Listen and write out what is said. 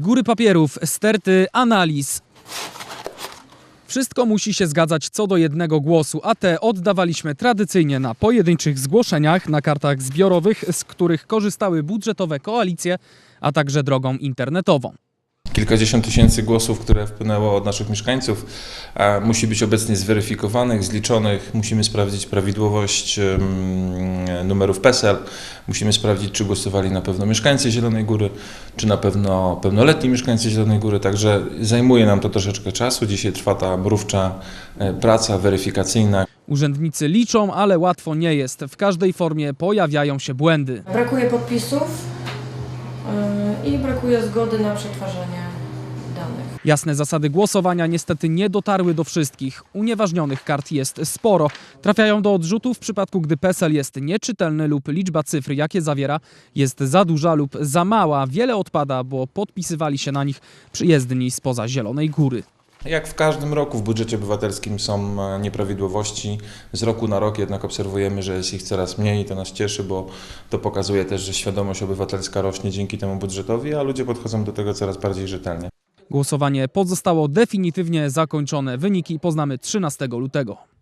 Góry papierów, sterty, analiz. Wszystko musi się zgadzać co do jednego głosu, a te oddawaliśmy tradycyjnie na pojedynczych zgłoszeniach, na kartach zbiorowych, z których korzystały budżetowe koalicje, a także drogą internetową. Kilkadziesiąt tysięcy głosów, które wpłynęło od naszych mieszkańców, musi być obecnie zweryfikowanych, zliczonych. Musimy sprawdzić prawidłowość numerów PESEL. Musimy sprawdzić, czy głosowali na pewno mieszkańcy Zielonej Góry, czy na pewno pełnoletni mieszkańcy Zielonej Góry. Także zajmuje nam to troszeczkę czasu. Dzisiaj trwa ta mrówcza e, praca weryfikacyjna. Urzędnicy liczą, ale łatwo nie jest. W każdej formie pojawiają się błędy. Brakuje podpisów i brakuje zgody na przetwarzanie danych. Jasne zasady głosowania niestety nie dotarły do wszystkich. Unieważnionych kart jest sporo. Trafiają do odrzutu w przypadku, gdy PESEL jest nieczytelny lub liczba cyfr, jakie zawiera, jest za duża lub za mała. Wiele odpada, bo podpisywali się na nich przyjezdni spoza Zielonej Góry. Jak w każdym roku w budżecie obywatelskim są e, nieprawidłowości. Z roku na rok jednak obserwujemy, że jest ich coraz mniej i to nas cieszy, bo to pokazuje też, że świadomość obywatelska rośnie dzięki temu budżetowi, a ludzie podchodzą do tego coraz bardziej rzetelnie. Głosowanie pozostało definitywnie zakończone. Wyniki poznamy 13 lutego.